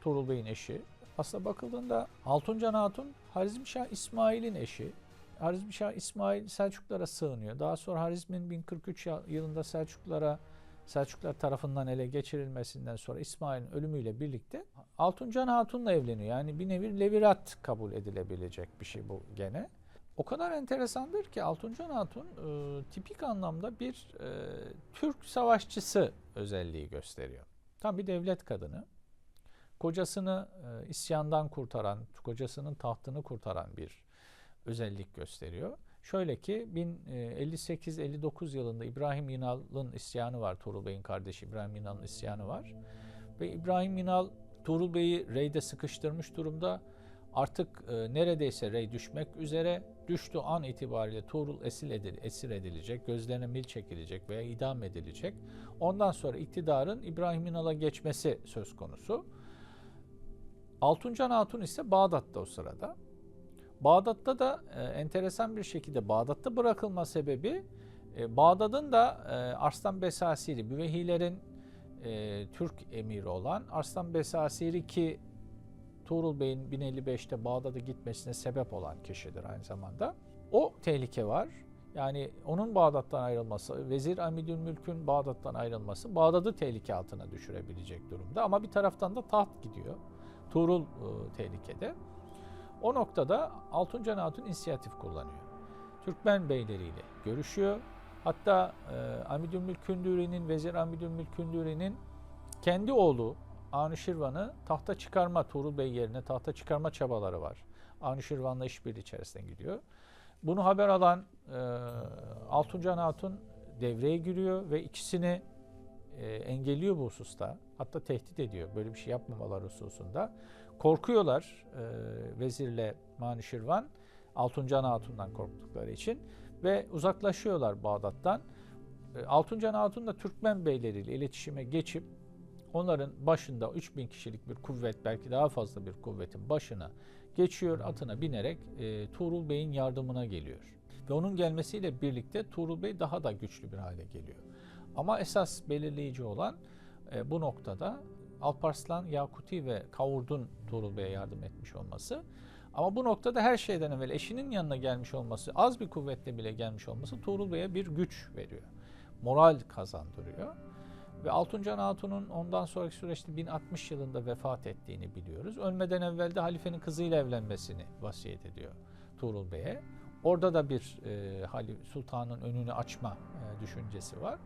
Tuğrul Bey'in eşi. Aslında bakıldığında Altuncan Hatun Harizmşah İsmail'in eşi. Harizmşah İsmail Selçuklara sığınıyor. Daha sonra Harizm'in 1043 ya- yılında Selçuklara Selçuklar tarafından ele geçirilmesinden sonra İsmail'in ölümüyle birlikte Altuncan Hatun'la evleniyor. Yani bir nevi levirat kabul edilebilecek bir şey bu gene. O kadar enteresandır ki Altuncan Hatun e, tipik anlamda bir e, Türk savaşçısı özelliği gösteriyor. Tam bir devlet kadını. Kocasını e, isyandan kurtaran, kocasının tahtını kurtaran bir özellik gösteriyor. Şöyle ki 1058-59 yılında İbrahim Yinal'ın isyanı var. Tuğrul Bey'in kardeşi İbrahim Yinal'ın isyanı var. Ve İbrahim Yinal Tuğrul Bey'i reyde sıkıştırmış durumda. Artık e, neredeyse rey düşmek üzere düştüğü an itibariyle Tuğrul esir, edil, esir edilecek, gözlerine mil çekilecek veya idam edilecek. Ondan sonra iktidarın İbrahim Yinal'a geçmesi söz konusu. Altuncan Hatun ise Bağdat'ta o sırada. Bağdat'ta da e, enteresan bir şekilde Bağdat'ta bırakılma sebebi e, Bağdat'ın da e, Arslan Besasiri, Büvehilerin e, Türk emiri olan Arslan Besasiri ki Tuğrul Bey'in 1055'te Bağdat'a gitmesine sebep olan kişidir aynı zamanda. O tehlike var. Yani onun Bağdat'tan ayrılması, Vezir Amidülmülk'ün Bağdat'tan ayrılması Bağdat'ı tehlike altına düşürebilecek durumda. Ama bir taraftan da taht gidiyor. Tuğrul e, tehlikede. O noktada Altuncan Hatun inisiyatif kullanıyor. Türkmen beyleriyle görüşüyor. Hatta e, Amidülmülk Künduri'nin, Vezir Amidülmülk Künduri'nin kendi oğlu Anuşirvan'ı tahta çıkarma, Tuğrul Bey yerine tahta çıkarma çabaları var. Anuşirvan'la işbirliği içerisinde gidiyor. Bunu haber alan e, Altuncan Hatun devreye giriyor ve ikisini engelliyor bu hususta. Hatta tehdit ediyor böyle bir şey yapmamaları hususunda. Korkuyorlar e, vezirle Manişirvan, Altuncan Hatun'dan korktukları için ve uzaklaşıyorlar Bağdat'tan. E, Altuncan Hatun da Türkmen beyleriyle iletişime geçip onların başında 3000 kişilik bir kuvvet belki daha fazla bir kuvvetin başına geçiyor atına binerek e, Tuğrul Bey'in yardımına geliyor. Ve onun gelmesiyle birlikte Tuğrul Bey daha da güçlü bir hale geliyor. Ama esas belirleyici olan e, bu noktada Alparslan, Yakuti ve Kavurd'un Tuğrul Bey'e yardım etmiş olması. Ama bu noktada her şeyden evvel eşinin yanına gelmiş olması, az bir kuvvetle bile gelmiş olması Tuğrul Bey'e bir güç veriyor. Moral kazandırıyor. Ve Altuncan Hatun'un ondan sonraki süreçte 1060 yılında vefat ettiğini biliyoruz. Ölmeden evvel de halifenin kızıyla evlenmesini vasiyet ediyor Tuğrul Bey'e. Orada da bir e, Sultan'ın önünü açma e, düşüncesi var.